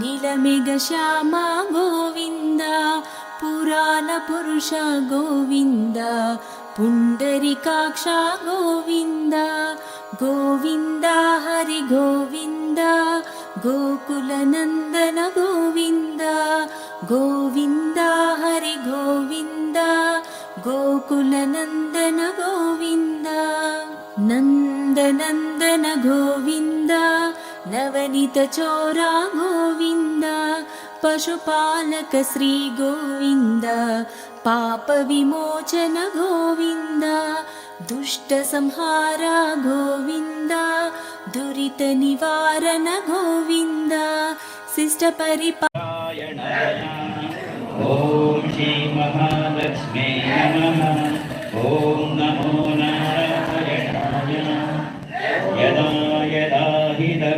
नीलमेघश्यामा गोविन्द पुराणपुरुष गोविन्द पुण्डरिकाक्षा गोविन्द गोविन्द गोविन्द गोकुलनन्दन गोविन्द गोविन्द हरि गोविन्द गोकुलनन्दन गोविन्द नन्दनन्दन गोविन्द नवनीतचोरा गोविन्द पशुपालक श्रीगोविन्द पापविमोचन गोविन्द दुष्टसंहार गोविन्द गोविन्द ॐ श्रीमहालक्ष्मे नमः। ॐ नमो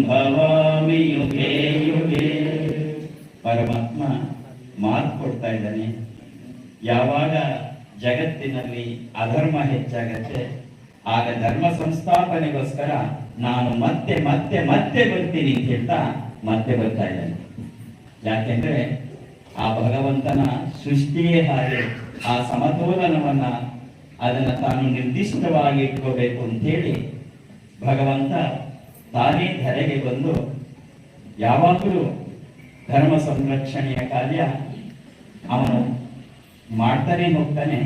ಸಂಭವಾಮಿ ಯುಗೇ ಯುಗೇ ಪರಮಾತ್ಮ ಮಾತು ಕೊಡ್ತಾ ಇದ್ದಾನೆ. ಯಾವಾಗ ಜಗತ್ತಿನಲ್ಲಿ ಅಧರ್ಮ ಹೆಚ್ಚಾಗತ್ತೆ, ಆಗ ಧರ್ಮ ಸಂಸ್ಥಾಪನೆಗೋಸ್ಕರ ನಾನು ಮತ್ತೆ ಮತ್ತೆ ಮತ್ತೆ ಬರ್ತೀನಿ ಅಂತ ಹೇಳ್ತಾ ಮತ್ತೆ ಬರ್ತಾ ಇದ್ದಾನೆ. ಯಾಕೆಂದ್ರೆ ಆ ಭಗವಂತನ ಸೃಷ್ಟಿಯೇ ಹಾಗೆ, ಆ ಸಮತೋಲನವನ್ನ ಅದನ್ನ ತಾನು ನಿರ್ದಿಷ್ಟವಾಗಿ ಇಟ್ಕೋಬೇಕು ಅಂತೇಳಿ ಭಗವಂತ ತಾನೇ ಧರೆಗೆ ಬಂದು ಯಾವಾಗಲೂ ಧರ್ಮ ಸಂರಕ್ಷಣೆಯ ಕಾರ್ಯ ಅವನು ಮಾಡ್ತಾನೆ ಹೋಗ್ತಾನೆ.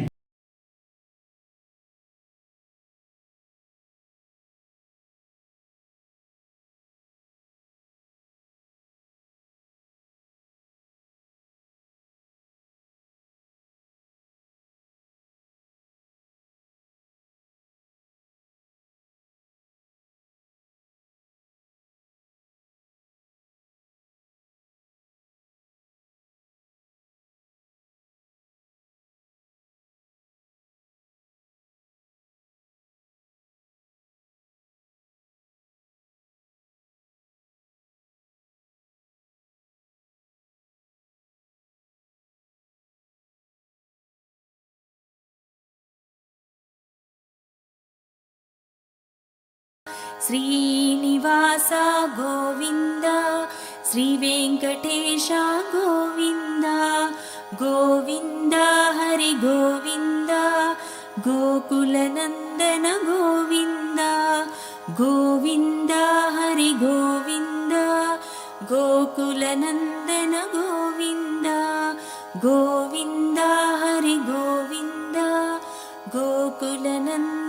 श्रीनिवास गोविन्द श्रीवेङ्कटेश गोविन्द गोविन्द हरि गोविन्द गोकुलनन्दन गोविन्द गोविन्द हरि गोविन्द गोकुलनन्दन गोविन्द गोविन्द हरि गोविन्द गोकुलनन्दन गोविन्द